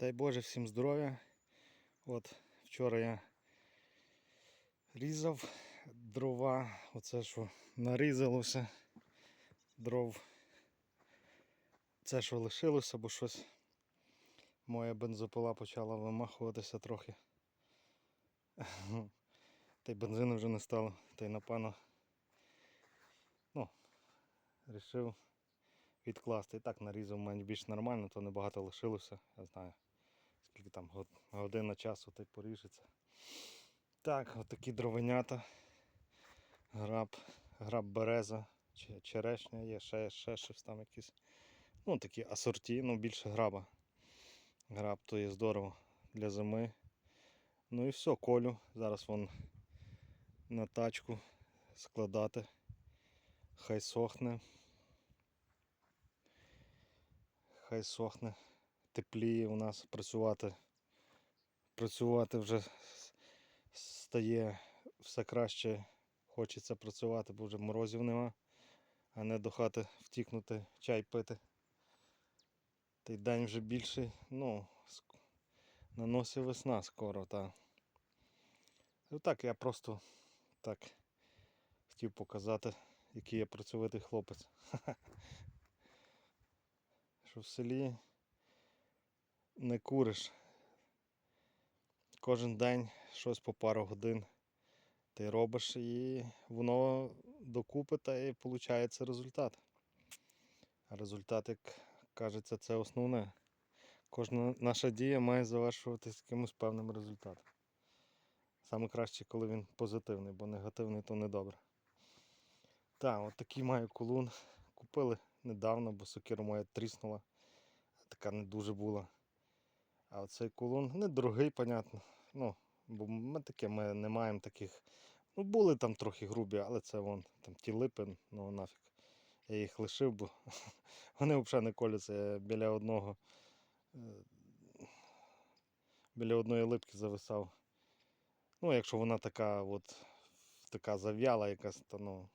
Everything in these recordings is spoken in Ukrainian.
Дай Боже всім здоров'я. От вчора я різав дрова. Оце що нарізалося дров. Це що лишилося, бо щось моя бензопила почала вимахуватися трохи. Та й бензину вже не стало, та й напевно. Ну, рішив відкласти. І так нарізав менш більш нормально, то небагато лишилося. Я знаю, скільки там год- година часу та поріжеться. Так, отакі дровенята. Граб, граб береза, черешня є, ще, ще щось там якісь. Ну, такі асорті, ну більше граба. Граб то є здорово для зими. Ну і все, колю. Зараз вон на тачку складати. Хай сохне. Хай сохне. Тепліє у нас працювати. Працювати вже стає все краще. Хочеться працювати, бо вже морозів нема, а не до хати втікнути, чай пити. Та й день вже більший. Ну, на носі весна скоро, та. Ну так, я просто так хотів показати, який я працьовитий хлопець. Що в селі не куриш. Кожен день щось по пару годин ти робиш і воно докупи та і виходить результат. А результат, як кажеться, це основне. Кожна наша дія має завершуватися якимось певним результатом. Саме краще, коли він позитивний, бо негативний то не добре. Так, от такий маю колун. Купили недавно, бо сокира моя тріснула. Така не дуже була. А оцей колун недорогий, понятно. Ну, бо ми таке, ми не маємо таких. Ну, були там трохи грубі, але це вон там ті липи, ну нафіг. Я їх лишив, бо вони взагалі не коляться біля одного. е, Біля одної липки зависав. Ну, якщо вона така от така зав'яла якась, то ну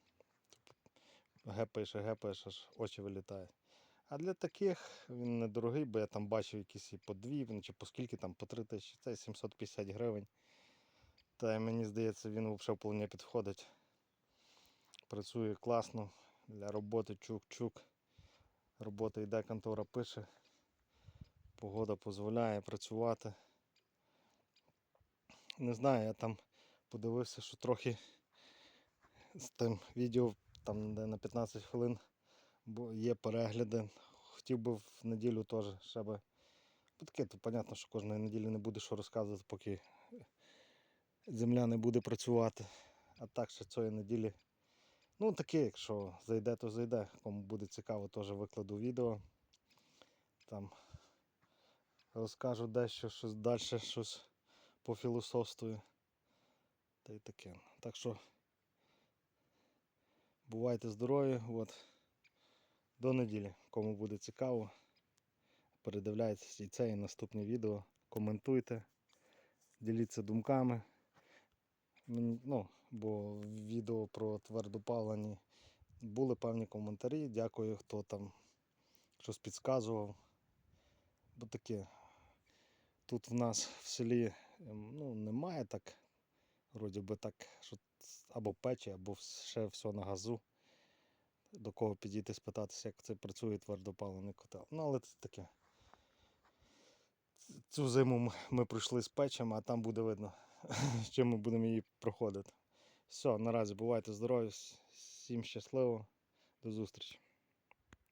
гепаєш гепаєш, аж очі вилітають. А для таких він недорогий, бо я там бачив якісь і по дві, чи по скільки там, по три тисячі, це 750 гривень. Та й мені здається, він взагалі вполне підходить. Працює класно для роботи чук-чук. Робота йде, контора пише. Погода дозволяє працювати. Не знаю, я там подивився, що трохи з тим відео, там де на 15 хвилин є перегляди. Хотів би в неділю теж ще би. Таке, то понятно, що кожної неділі не буде що розказувати, поки земля не буде працювати. А так ще цієї неділі. Ну таке, якщо зайде, то зайде. Кому буде цікаво, теж викладу відео. Там розкажу дещо, щось далі, щось пофілософствую. Та й таке. Так що бувайте здорові. От. До неділі. Кому буде цікаво, передивляйтесь і це і наступні відео. Коментуйте, діліться думками. Ну, бо відео про твердопалені були певні коментарі. Дякую, хто там щось підказував. Бо таке. Тут в нас в селі ем, ну, немає так, вроді би так, що або печі, або ще все на газу до кого підійти спитатися, як це працює твердопаливний котел. Ну, але це таке. Цю зиму ми пройшли з печем, а там буде видно, з чим ми будемо її проходити. Все, наразі бувайте здорові, всім щасливо, до зустрічі.